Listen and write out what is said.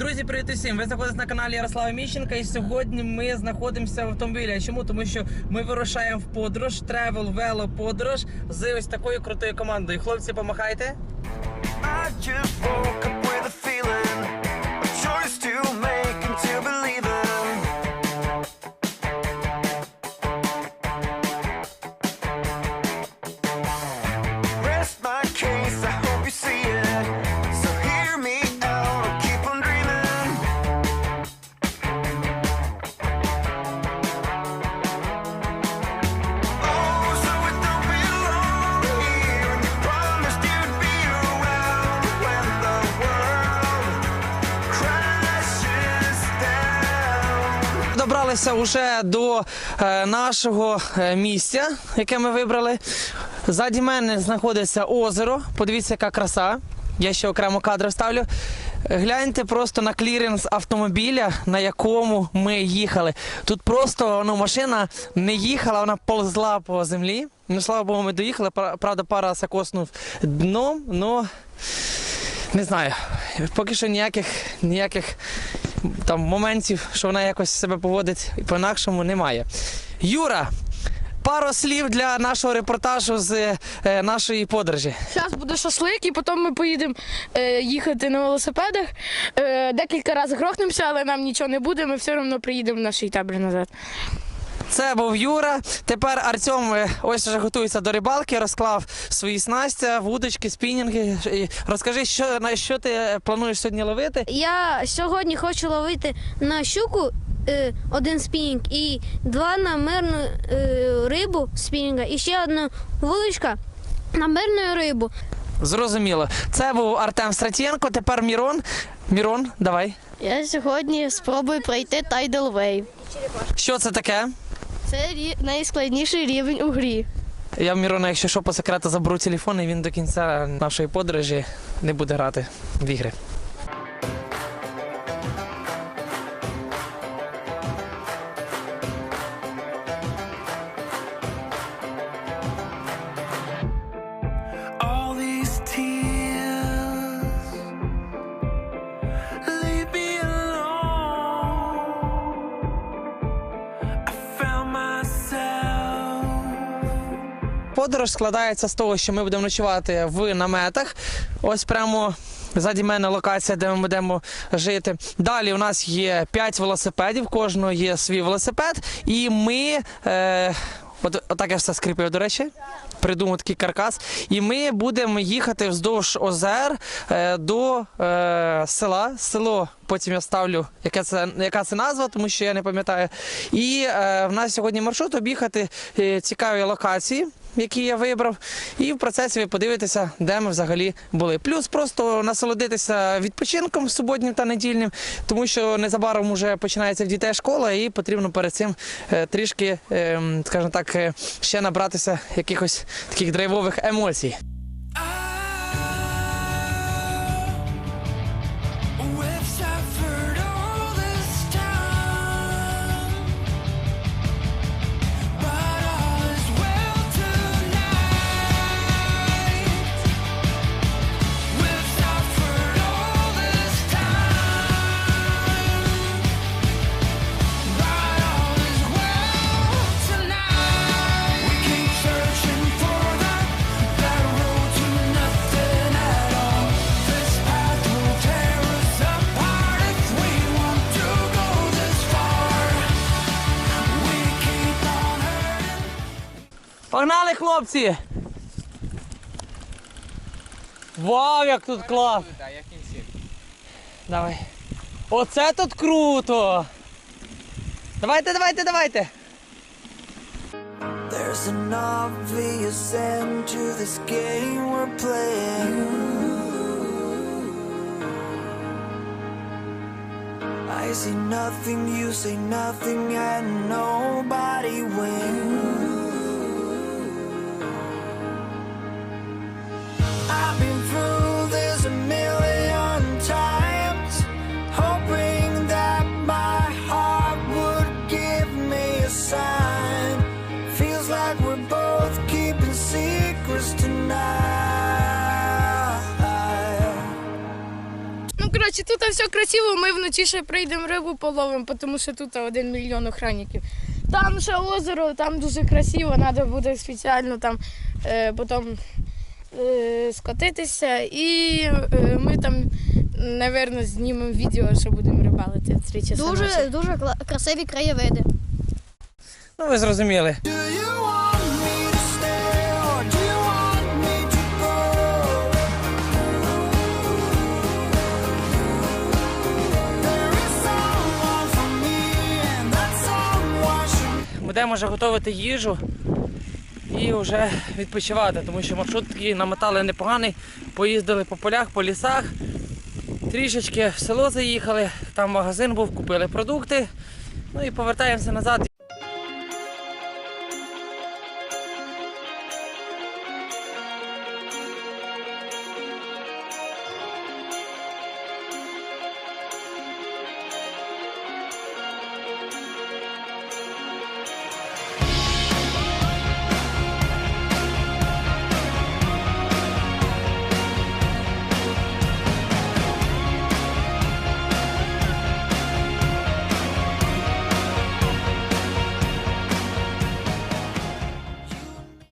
Друзі, привіт усім! Ви знаходитесь на каналі Ярослава Міщенка. І сьогодні ми знаходимося в автомобілі. Чому? Тому що ми вирушаємо в подорож, тревел, вело подорож з ось такою крутою командою. Хлопці, помахайте. Добралися вже до е, нашого е, місця, яке ми вибрали. Ззаді мене знаходиться озеро. Подивіться, яка краса. Я ще окремо кадр вставлю. Гляньте просто на кліренс автомобіля, на якому ми їхали. Тут просто ну, машина не їхала, вона ползла по землі. Ну, слава Богу, ми доїхали. Правда, пара закоснув дном, але не знаю. Поки що ніяких, ніяких там моментів, що вона якось себе поводить по-інакшому, немає. Юра, пару слів для нашого репортажу з е, нашої подорожі. Зараз буде шашлик, і потім ми поїдемо е, їхати на велосипедах. Е, декілька разів грохнемося, але нам нічого не буде, ми все одно приїдемо в наш табір назад. Це був Юра. Тепер Артем е, ось вже готується до рибалки, розклав свої снастя, вудочки, спінінги. Розкажи, що, на що ти е, плануєш сьогодні ловити? Я сьогодні хочу ловити на щуку е, один спінінг і два на мирну е, рибу спінінга, і ще одну вуличка на мирну рибу. Зрозуміло. Це був Артем Стратєнко, тепер Мірон. Мірон, давай. Я сьогодні спробую пройти Tidal Wave. Що це таке? Це найскладніший рівень у грі. Я в Мірона, якщо що по секрету заберу телефон, і він до кінця нашої подорожі не буде грати в ігри. Подорож складається з того, що ми будемо ночувати в наметах. Ось прямо ззаді мене локація, де ми будемо жити. Далі у нас є 5 велосипедів, кожного є свій велосипед, і ми. Е, От, отак я все скріпив, до речі. Придумав такий каркас. І ми будемо їхати вздовж озер е, до е, села. Село потім я ставлю, яке це, яка це назва, тому що я не пам'ятаю. І е, в нас сьогодні маршрут об'їхати е, цікаві локації, які я вибрав. І в процесі ви подивитеся, де ми взагалі були. Плюс просто насолодитися відпочинком суботнім та недільним, тому що незабаром вже починається в дітей школа, і потрібно перед цим е, трішки, е, скажімо так, е, ще набратися якихось таких драйвових емоцій. Погнали, хлопці! Вау, як тут клас! Давай. Оце тут круто! Давайте, давайте, давайте! There's an obvious end to this game we're playing. I say nothing, you say nothing, and nobody wins. Коротше, тут все красиво, ми вночі ще прийдемо рибу половимо, тому що тут один мільйон охранників. Там ще озеро, там дуже красиво, треба буде спеціально там е, потім е, скотитися. І е, ми там, напевно, знімемо відео, що будемо рибалити в 3 часа. Дуже, ночі. дуже кла- красиві краєвиди. Ну, ви зрозуміли. Будемо вже готувати їжу і вже відпочивати, тому що маршрут такий намотали непоганий. Поїздили по полях, по лісах. Трішечки в село заїхали, там магазин був, купили продукти. Ну і повертаємося назад.